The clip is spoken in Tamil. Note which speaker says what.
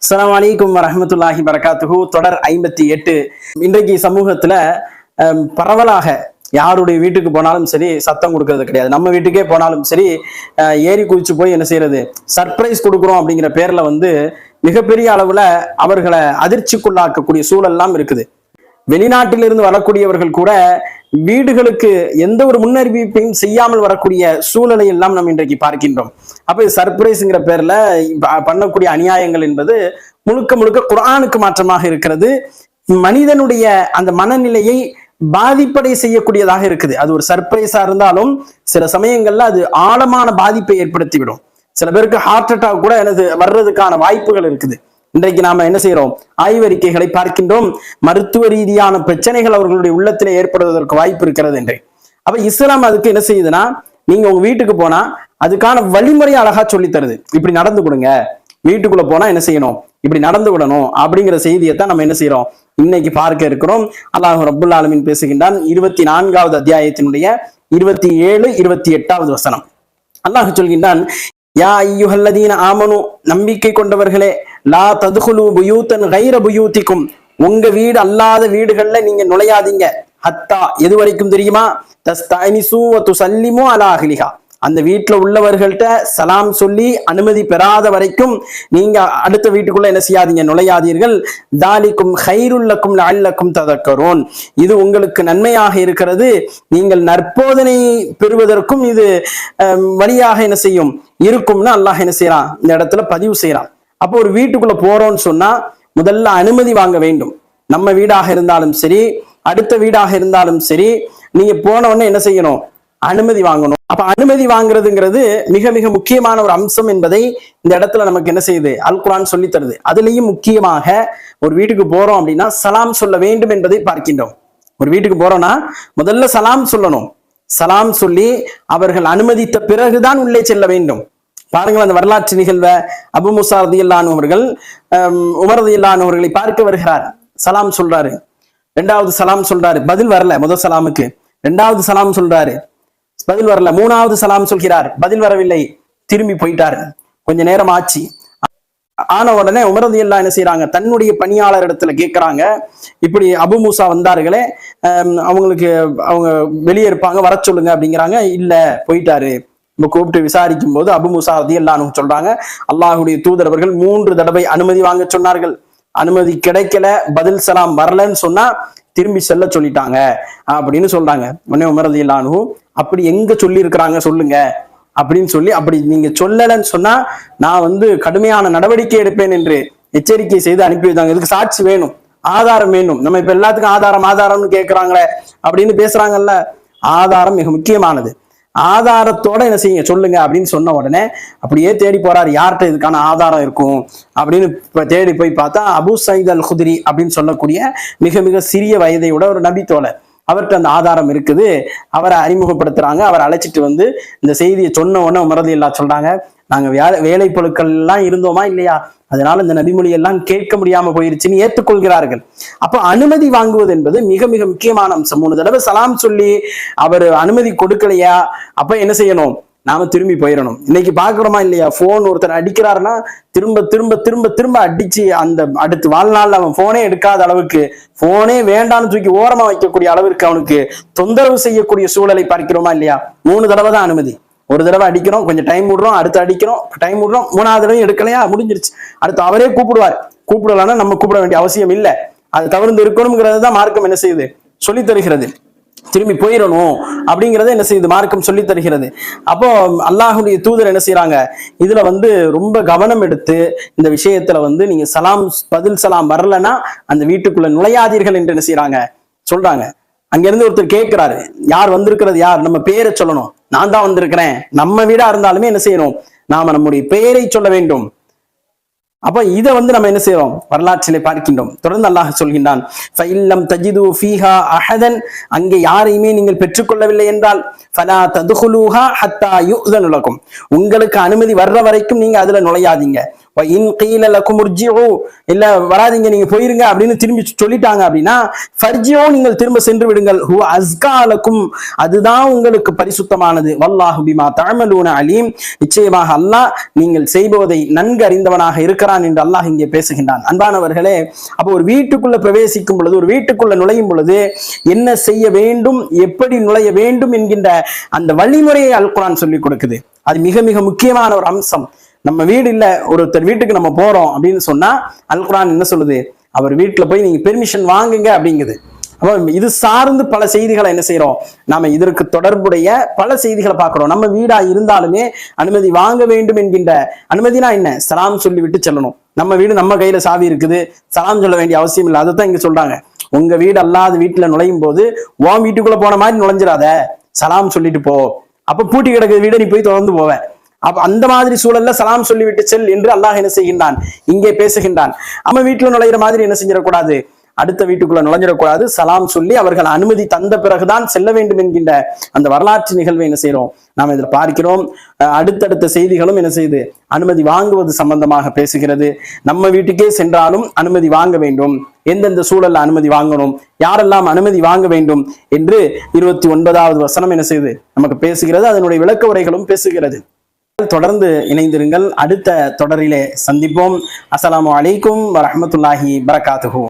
Speaker 1: அஸ்லாம் வலைக்கும் வரமத்துல்லாஹி வரகாத்துஹு தொடர் ஐம்பத்தி எட்டு இன்றைக்கு சமூகத்துல பரவலாக யாருடைய வீட்டுக்கு போனாலும் சரி சத்தம் கொடுக்கறது கிடையாது நம்ம வீட்டுக்கே போனாலும் சரி ஏறி குதிச்சு போய் என்ன செய்யறது சர்ப்ரைஸ் கொடுக்குறோம் அப்படிங்கிற பேர்ல வந்து மிகப்பெரிய அளவுல அவர்களை அதிர்ச்சிக்குள்ளாக்கக்கூடிய சூழல்லாம் இருக்குது வெளிநாட்டிலிருந்து வரக்கூடியவர்கள் கூட வீடுகளுக்கு எந்த ஒரு முன்னறிவிப்பையும் செய்யாமல் வரக்கூடிய சூழலை எல்லாம் நாம் இன்றைக்கு பார்க்கின்றோம். அப்ப இது சர்ப்ரைஸ்ங்கிற பேர்ல பண்ணக்கூடிய அநியாயங்கள் என்பது முழுக்க முழுக்க குரானுக்கு மாற்றமாக இருக்கிறது. மனிதனுடைய அந்த மனநிலையை பாதிப்படை செய்யக்கூடியதாக இருக்குது. அது ஒரு சர்ப்ரைஸா இருந்தாலும் சில சமயங்கள்ல அது ஆழமான பாதிப்பை ஏற்படுத்திவிடும். சில பேருக்கு ஹார்ட் அட்டாக் கூட எனது வர்றதுக்கான வாய்ப்புகள் இருக்குது. இன்றைக்கு நாம என்ன செய்யறோம் ஆய்வறிக்கைகளை பார்க்கின்றோம். மருத்துவ ரீதியான பிரச்சனைகள் அவர்களுடைய உள்ளத்திலே ஏற்படுவதற்கு வாய்ப்பு இருக்கிறது என்று. அப்ப இஸ்லாம் அதுக்கு என்ன செய்யுதுன்னா நீங்க உங்க வீட்டுக்கு போனா அதுக்கான வழிமுறை அழகா சொல்லி தருது. இப்படி நடந்து கொடுங்க. வீட்டுக்குள்ள போனா என்ன செய்யணும்? இப்படி நடந்து விடணும் அப்படிங்கிற செய்தியை தான் நம்ம என்ன செய்யறோம் இன்னைக்கு பார்க்க இருக்கிறோம். அல்லாஹ் ரபுல் ஆலமின் பேசுகின்றான் இருபத்தி நான்காவது அத்தியாயத்தினுடைய இருபத்தி ஏழு இருபத்தி எட்டாவது வசனம். அல்லாஹ் சொல்கின்றான் யா ஐயுஹல்லதீன ஆமனு நம்பிக்கை கொண்டவர்களே லா ததுகுலு புயூத்தன் கைர புயூத்திக்கும். உங்க வீடு அல்லாத வீடுகள்ல நீங்க நுழையாதீங்க. ஹத்தா எது வரைக்கும் தெரியுமா? தஸ்தானிசு துசல்லிமு அலா அந்த வீட்டுல உள்ளவர்கள்ட்ட சலாம் சொல்லி அனுமதி பெறாத வரைக்கும் நீங்க அடுத்த வீட்டுக்குள்ள என்ன செய்யாதீங்க? நுழையாதீர்கள். தாலிக்கும் ஹைருல்லக்கும் லஅல்லக்கும் ததக்கரோன். இது உங்களுக்கு நன்மையாக இருக்கிறது. நீங்கள் நற்போதனை பெறுவதற்கும் இது வழியாக என்ன செய்யும்? இருக்கும்னு அல்லாஹ் என்ன செய்யறான் இந்த இடத்துல பதிவு செய்யறான் அப்போ ஒரு வீட்டுக்குள்ள போறோம்னு சொன்னா முதல்ல அனுமதி வாங்க வேண்டும். நம்ம வீடாக இருந்தாலும் சரி அடுத்த வீடாக இருந்தாலும் சரி நீங்க போன உடனே என்ன செய்யணும்? அனுமதி வாங்கணும். அப்ப அனுமதி வாங்குறதுங்கிறது மிக மிக முக்கியமான ஒரு அம்சம் என்பதை இந்த இடத்துல நமக்கு என்ன செய்யுது? அல் குரான் சொல்லி தருது. அதுலயும் முக்கியமாக ஒரு வீட்டுக்கு போறோம் அப்படின்னா சலாம் சொல்ல வேண்டும் என்பதை பார்க்கின்றோம். ஒரு வீட்டுக்கு போறோம்னா முதல்ல சலாம் சொல்லணும். சலாம் சொல்லி அவர்கள் அனுமதித்த பிறகுதான் உள்ளே செல்ல வேண்டும். பாருங்கள் அந்த வரலாற்று நிகழ்வை அபு முசா ரதியல்லான் அவர்கள் உமர் ரதியல்லான் அவர்களை பார்க்க வருகிறார். சலாம் சொல்றாரு. ரெண்டாவது சலாம் சொல்றாரு. பதில் வரல முதல் சலாமுக்கு. ரெண்டாவது சலாம் சொல்றாரு. பதில் வரல மூணாவது சலாம் சொல்கிறார். பதில் வரவில்லை திரும்பி போயிட்டார். கொஞ்ச நேரம் ஆச்சு. ஆன உடனே உமரது எல்லாம் என்ன செய்யறாங்க தன்னுடைய பணியாளர் இடத்துல கேட்கறாங்க இப்படி அபு மூசா வந்தார்களே அவங்களுக்கு அவங்க வெளியே இருப்பாங்க வர சொல்லுங்க அப்படிங்கிறாங்க. இல்ல போயிட்டாரு. இப்போ கூப்பிட்டு விசாரிக்கும் போது அபு மூசா ரதியல்லானு சொல்றாங்க அல்லாஹுடைய தூதரவர்கள் மூன்று தடவை அனுமதி வாங்க சொன்னார்கள். அனுமதி கிடைக்கல பதில் சலாம் வரலன்னு சொன்னா திரும்பி செல்ல சொல்லிட்டாங்க. அப்படின்னு சொல்றாங்க. உடனே உமரதி இல்லானு அப்படி எங்க சொல்லி இருக்கிறாங்க சொல்லுங்க. அப்படின்னு சொல்லி அப்படி நீங்க சொல்லலைன்னு சொன்னா நான் வந்து கடுமையான நடவடிக்கை எடுப்பேன் என்று எச்சரிக்கை செய்து அனுப்பி வைத்தாங்க. இதுக்கு சாட்சி வேணும் ஆதாரம் வேணும். நம்ம இப்ப எல்லாத்துக்கும் ஆதாரம் ஆதாரம்னு கேட்கிறாங்களே அப்படின்னு பேசுறாங்கல்ல. ஆதாரம் மிக முக்கியமானது. ஆதாரத்தோட என்ன செய்யுங்க? சொல்லுங்க அப்படின்னு சொன்ன உடனே அப்படியே தேடி போறாரு. யார்கிட்ட இதுக்கான ஆதாரம் இருக்கும்? அப்படின்னு தேடி போய் பார்த்தா அபு சயித் அல் குதிரி அப்படின்னு சொல்லக்கூடிய மிக மிக சிறிய வயதையோட ஒரு நபி தோழர் அவர்கிட்ட அந்த ஆதாரம் இருக்குது. அவரை அறிமுகப்படுத்துறாங்க. அவரை அழைச்சிட்டு வந்து இந்த செய்தியை சொன்ன உடனே மறதி இல்லா சொல்றாங்க நாங்க வேலை வேலை பொருட்கள் எல்லாம் இருந்தோமா இல்லையா? அதனால இந்த நபிமொழி எல்லாம் கேட்க முடியாம போயிருச்சுன்னு ஏற்றுக்கொள்கிறார்கள். அப்ப அனுமதி வாங்குவது என்பது மிக மிக முக்கியமான அம்சம். மூணு தடவை சலாம் சொல்லி அவர் அனுமதி கொடுக்கலையா? அப்ப என்ன செய்யணும்? நாம திரும்பி போயிடணும் இன்னைக்கு பாக்குறோமா இல்லையா? போன் ஒருத்தர் அடிக்கிறாருன்னா திரும்ப திரும்ப திரும்ப திரும்ப அடிச்சு அந்த அடுத்து வாழ்நாள் அவன் போனே எடுக்காத அளவுக்கு போனே வேண்டாம்னு தூக்கி ஓரமா வைக்கக்கூடிய அளவிற்கு அவனுக்கு தொந்தரவு செய்யக்கூடிய சூழலை பார்க்கிறோமா இல்லையா? மூணு தடவை தான் அனுமதி. ஒரு தடவை அடிக்கிறோம் கொஞ்சம் டைம் விடுறோம் அடுத்து அடிக்கிறோம் டைம் விடுறோம் மூணாவது தடவை எடுக்கலையா? முடிஞ்சிருச்சு. அடுத்து அவரே கூப்பிடுவார். கூப்பிடலாம்னா நம்ம கூப்பிட வேண்டிய அவசியம் இல்லை. அது தவிர்த்து இருக்கணுங்கிறது தான் மார்க்கம் என்ன செய்யுது? சொல்லி தருகிறது திரும்பி போயிடணும் அப்படிங்கறத என்ன செய்யுது? மார்க்கம் சொல்லி தருகிறது. அப்போ அல்லாஹுடைய தூதர் என்ன செய்யறாங்க இதுல வந்து ரொம்ப கவனம் எடுத்து இந்த விஷயத்துல வந்து நீங்க சலாம் பதில் சலாம் வரலன்னா அந்த வீட்டுக்குள்ள நுழையாதீர்கள் என்று என்ன செய்யறாங்க சொல்றாங்க. அங்கிருந்து ஒருத்தர் கேட்கிறாரு. யார் வந்திருக்கிறது யார்? நம்ம பேரை சொல்லணும். நான் தான் வந்திருக்கிறேன். நம்ம வீடா இருந்தாலுமே என்ன செய்யணும்? நாம நம்முடைய பெயரை சொல்ல வேண்டும். அப்ப இதை வந்து நம்ம என்ன செய்யறோம்? வரலாற்றிலே பார்க்கின்றோம். தொடர்ந்து அல்லாஹ் சொல்கின்றான் ஃபைல்லம் தஜிது ஃபீஹா அஹதன். அங்கே யாரையுமே நீங்கள் பெற்றுக்கொள்ளவில்லை என்றால் ஃபலா ததுகுலூஹா ஹத்தா யுதனுலகும் உங்களுக்கு அனுமதி வர்ற வரைக்கும் நீங்க அதுல நுழையாதீங்க. இன் கீல லக்கும் இல்ல வராதீங்க நீங்க போயிருங்க அப்படின்னு திரும்பி சொல்லிட்டாங்க அப்படின்னா ஃபர்ஜியோ நீங்கள் திரும்ப சென்று விடுங்கள் ஹூ அஸ்காலக்கும் அதுதான் உங்களுக்கு பரிசுத்தமானது. வல்லாஹு பிமா தஅமலூன அலீம். நிச்சயமாக அல்லாஹ் நீங்கள் செய்பவதை நன்கு அறிந்தவனாக இருக்கிறான் என்று அல்லாஹ் இங்கே பேசுகின்றான். அன்பானவர்களே அப்போ ஒரு வீட்டுக்குள்ள பிரவேசிக்கும் பொழுது ஒரு வீட்டுக்குள்ள நுழையும் பொழுது என்ன செய்ய வேண்டும் எப்படி நுழைய வேண்டும் என்கின்ற அந்த வழிமுறையை அல் சொல்லிக் கொடுக்குது. அது மிக மிக முக்கியமான ஒரு அம்சம். நம்ம வீடு இல்லை ஒருத்தர் வீட்டுக்கு நம்ம போறோம் அப்படின்னு சொன்னா அல்குரான் என்ன சொல்லுது? அவர் வீட்டில் போய் நீங்க பெர்மிஷன் வாங்குங்க அப்படிங்குது. அப்போ இது சார்ந்து பல செய்திகளை என்ன செய்யறோம் நாம இதற்கு தொடர்புடைய பல செய்திகளை பார்க்கிறோம். நம்ம வீடா இருந்தாலுமே அனுமதி வாங்க வேண்டும் என்கின்ற அனுமதினா என்ன? சலாம் சொல்லிவிட்டு செல்லணும். நம்ம வீடு நம்ம கையில சாவி இருக்குது. சலாம் சொல்ல வேண்டிய அவசியம் இல்லை. அதைத்தான் இங்க சொல்றாங்க. உங்க வீடு அல்லாத வீட்டுல நுழையும் போது உன் வீட்டுக்குள்ள போன மாதிரி நுழைஞ்சிடாத சலாம் சொல்லிட்டு போ. அப்ப பூட்டி கிடக்குற வீடை நீ போய் தொடர்ந்து போவ. அப்ப அந்த மாதிரி சூழல்ல சலாம் சொல்லிவிட்டு செல் என்று அல்லாஹ் என்ன செய்கின்றான்? இங்கே பேசுகின்றான். அவன் வீட்டுல நுழையிற மாதிரி என்ன செஞ்சிடக்கூடாது? அடுத்த வீட்டுக்குள்ள நுழைஞ்சிடக்கூடாது. சலாம் சொல்லி அவர்கள் அனுமதி தந்த பிறகுதான் செல்ல வேண்டும் என்கின்ற அந்த வரலாற்று நிகழ்வை என்ன செய்யறோம் நாம் இதில் பார்க்கிறோம். அஹ் அடுத்தடுத்த செய்திகளும் என்ன செய்து அனுமதி வாங்குவது சம்பந்தமாக பேசுகிறது. நம்ம வீட்டுக்கே சென்றாலும் அனுமதி வாங்க வேண்டும். எந்தெந்த சூழல்ல அனுமதி வாங்கணும்? யாரெல்லாம் அனுமதி வாங்க வேண்டும் என்று இருபத்தி ஒன்பதாவது வசனம் என்ன செய்து நமக்கு பேசுகிறது. அதனுடைய விளக்க உரைகளும் பேசுகிறது. தொடர்ந்து இணைந்திருங்கள். அடுத்த தொடரிலே சந்திப்போம். அஸ்லாம் அலைக்கும் வரமத்துல்லாஹி பரகாத்துஹு